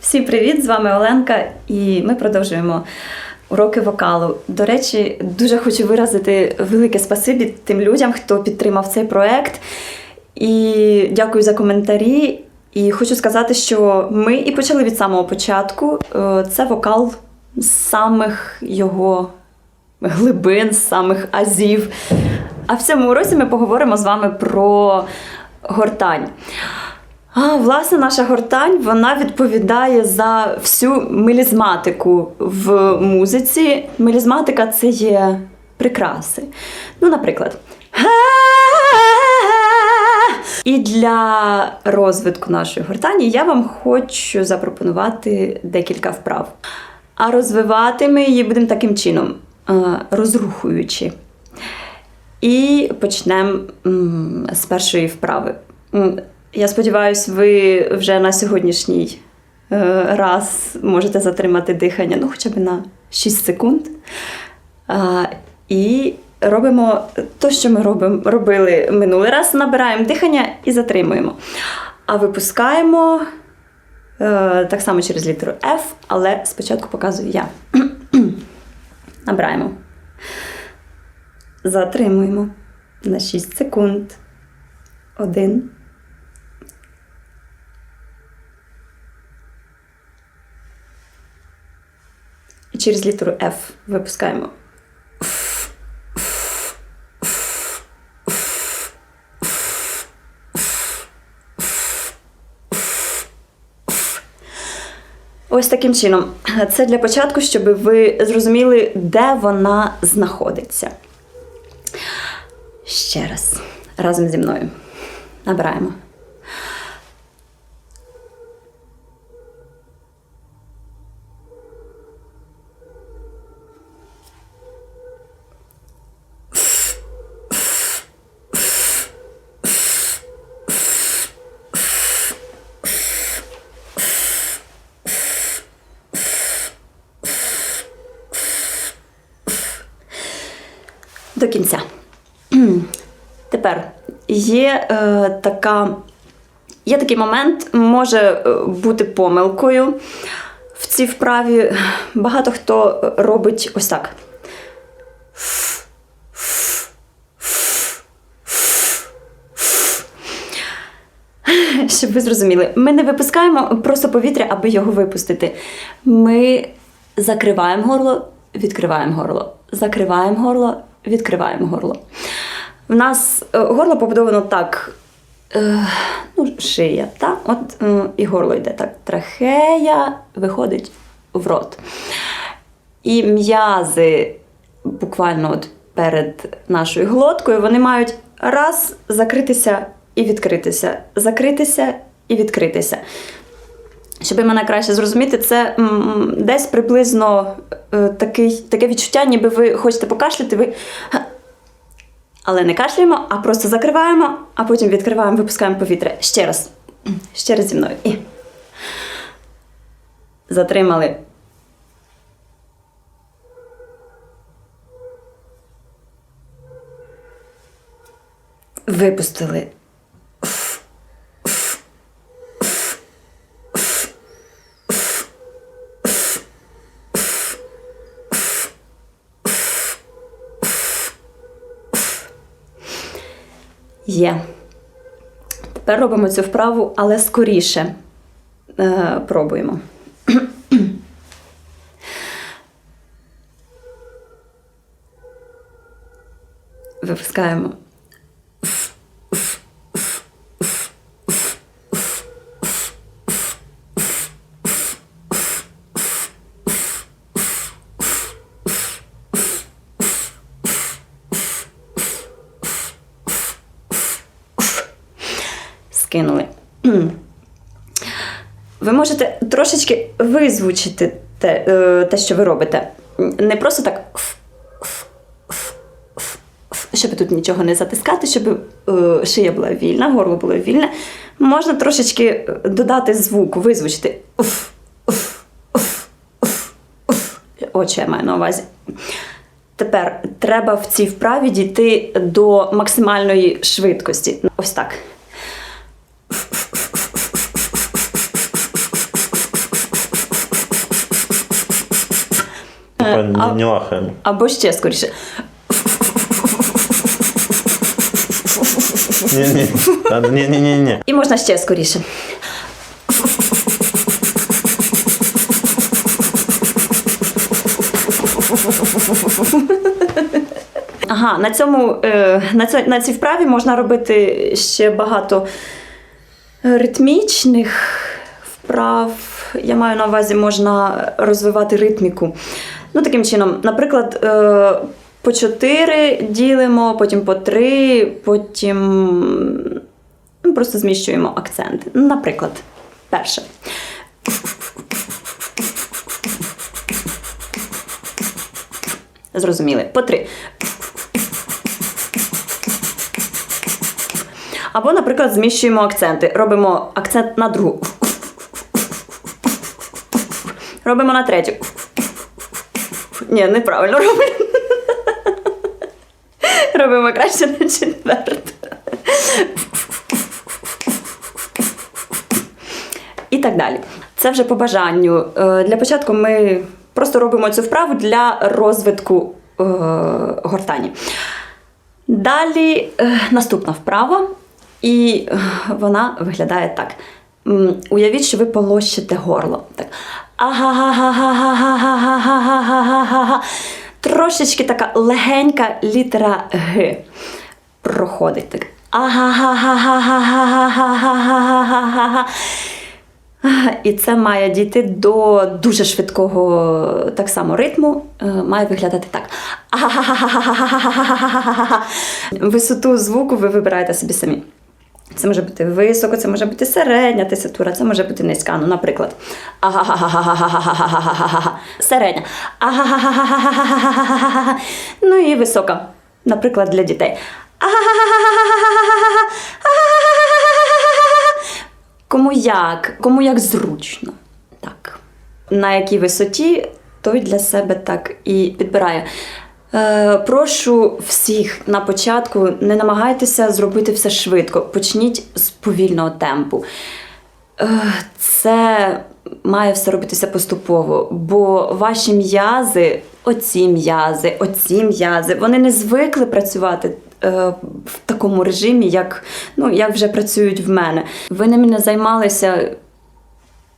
Всім привіт! З вами Оленка, і ми продовжуємо уроки вокалу. До речі, дуже хочу виразити велике спасибі тим людям, хто підтримав цей проект. І дякую за коментарі. І хочу сказати, що ми і почали від самого початку. Е, Це вокал з самих його глибин, з самих азів. А в цьому уроці ми поговоримо з вами про гортань. А, власне, наша гортань вона відповідає за всю мелізматику в музиці. Мелізматика це є прикраси. Ну, наприклад. І для розвитку нашої гортані я вам хочу запропонувати декілька вправ. А розвивати ми її будемо таким чином, розрухуючи. І почнемо з першої вправи. Я сподіваюся, ви вже на сьогоднішній е, раз можете затримати дихання ну, хоча б на 6 секунд. І робимо те, що ми робимо, робили минулий раз. Набираємо дихання і затримуємо. А випускаємо е, так само через літеру F, але спочатку показую я. Набираємо. Затримуємо на 6 секунд. Один. Через літеру F випускаємо. Ось таким чином. Це для початку, щоб ви зрозуміли, де вона знаходиться. Ще раз. Разом зі мною. Набираємо. До кінця. Тепер є е, така. Є такий момент, може е, бути помилкою в цій вправі. Багато хто робить ось так. Щоб ви зрозуміли, ми не випускаємо просто повітря, аби його випустити. Ми закриваємо горло, відкриваємо горло, закриваємо горло, відкриваємо горло. В нас е, горло побудовано так. Е, ну, шия, так? От е, і горло йде так. Трахея виходить в рот. І м'язи буквально от перед нашою глоткою вони мають раз закритися і відкритися, закритися і відкритися. Щоб мене краще зрозуміти, це десь приблизно е, такий, таке відчуття, ніби ви хочете покашляти, ви. Але не кашляємо, а просто закриваємо, а потім відкриваємо, випускаємо повітря. Ще раз. Ще раз зі мною. І. Затримали. Випустили. Є. Тепер робимо цю вправу, але скоріше е, пробуємо. Випускаємо. Скинули. Ви можете трошечки визвучити те, е, те, що ви робите. Не просто так, щоб тут нічого не затискати, щоб е, шия була вільна, горло було вільне. Можна трошечки е, додати звук, визвучити. «ф, ф, ф, ф, ф». От що я маю на увазі. Тепер треба в цій вправі дійти до максимальної швидкості. Ось так. Не, не лахаем. Або ще скоріше. Не-не-не-не. І можна ще скоріше. Ага, на цьому е, на, цьо- на цій вправі можна робити ще багато ритмічних вправ. Я маю на увазі, можна розвивати ритміку. Ну, таким чином, наприклад, е, по 4 ділимо, потім по 3, потім ну, просто зміщуємо акценти. Ну, Наприклад, перше. Зрозуміли. По три. Або, наприклад, зміщуємо акценти. Робимо акцент на другу. Робимо на третю. Ні, неправильно робимо. Робимо краще на четверту. І так далі. Це вже по бажанню. Е, Для початку ми просто робимо цю вправу для розвитку е, гортані. Далі е, наступна вправа, і вона виглядає так. Уявіть, що ви полощите горло. Так. Трошечки така легенька літера Г проходить так. І це має дійти до дуже швидкого так само ритму. Має виглядати так. Висоту звуку ви вибираєте собі самі. Це може бути високо, це може бути середня теситура, це може бути низька. Ну, наприклад, середня. Ну і висока. Наприклад, для дітей. Кому як, кому як зручно. Так. На якій висоті, той для себе так і підбирає. Е, прошу всіх на початку не намагайтеся зробити все швидко. Почніть з повільного темпу. Е, Це має все робитися поступово, бо ваші м'язи, оці м'язи, оці м'язи, вони не звикли працювати е, в такому режимі, як, ну, як вже працюють в мене. Ви ними не займалися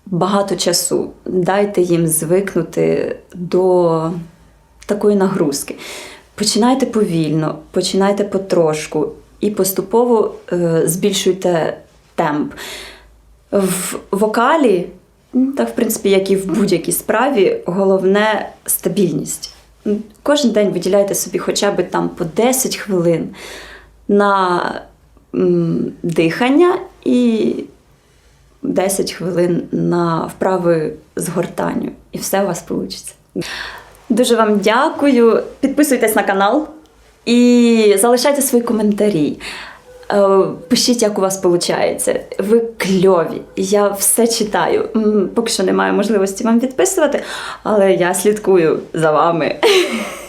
багато часу. Дайте їм звикнути до такої нагрузки. Починайте повільно, починайте потрошку і поступово е, збільшуйте темп. В вокалі, ну, так в принципі, як і в будь-якій справі, головне стабільність. Кожен день виділяйте собі хоча б там по 10 хвилин на м, дихання і 10 хвилин на вправи з гортанню. І все у вас вийде. Дуже вам дякую. Підписуйтесь на канал і залишайте свої коментарі. Е, Пишіть, як у вас виходить. Ви кльові. Я все читаю. Поки що немає можливості вам відписувати, але я слідкую за вами.